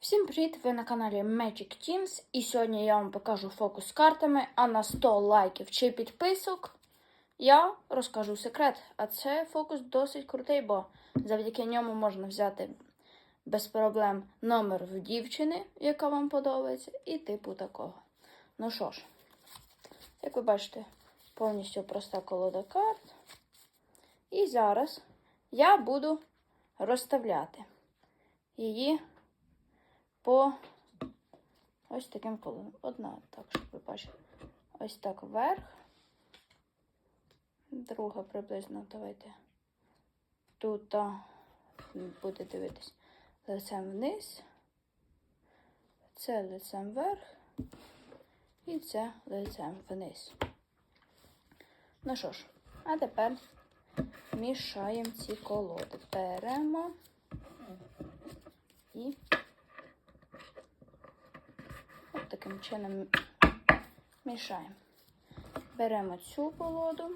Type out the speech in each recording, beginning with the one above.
Всім привіт! Ви на каналі Magic Teams і сьогодні я вам покажу фокус з картами, а на 100 лайків чи підписок я розкажу секрет. А це фокус досить крутий, бо завдяки ньому можна взяти без проблем номер в дівчини, яка вам подобається, і типу такого. Ну що ж, як ви бачите, повністю проста колода карт. І зараз я буду розставляти її по ось таким колом. Одна, так, щоб ви бачили. Ось так вверх. Друга приблизно, давайте. Тут буде дивитись лицем вниз. Це лицем вверх. І це лицем вниз. Ну що ж, а тепер мішаємо ці колоди. Беремо і таким чином мішаємо. Беремо цю колоду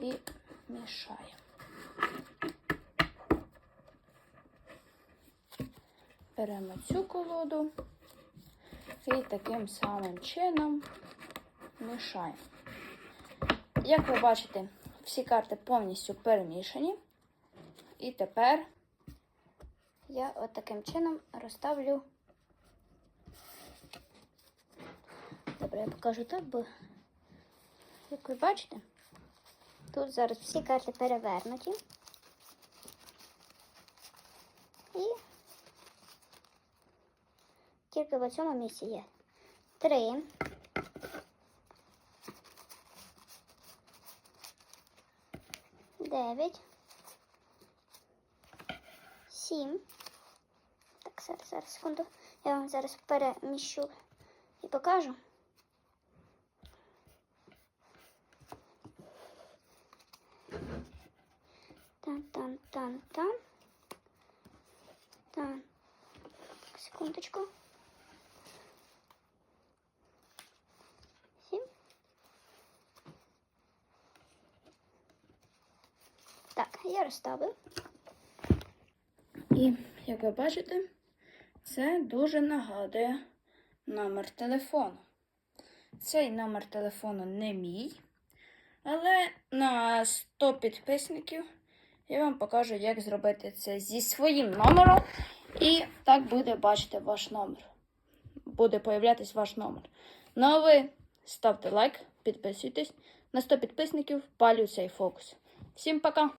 і мішаємо. Беремо цю колоду і таким самим чином мішаємо. Як ви бачите, всі карти повністю перемішані. І тепер я от таким чином розставлю. Добре, я покажу так, бо, як ви бачите, тут зараз всі карти перевернуті. І тільки в цьому місці є три. Дев'ять. Сім. Так, зараз, зараз, секунду. Я вам зараз переміщу і покажу. Там-там-там-там. Там. Секундочку. Сім. Так, я розставив. І, як ви бачите, це дуже нагадує номер телефону. Цей номер телефону не мій, але на 100 підписників я вам покажу, як зробити це зі своїм номером. І так буде бачити ваш номер. Буде появлятись ваш номер. Ну а ви ставте лайк, підписуйтесь. На 100 підписників палю цей фокус. Всім пока!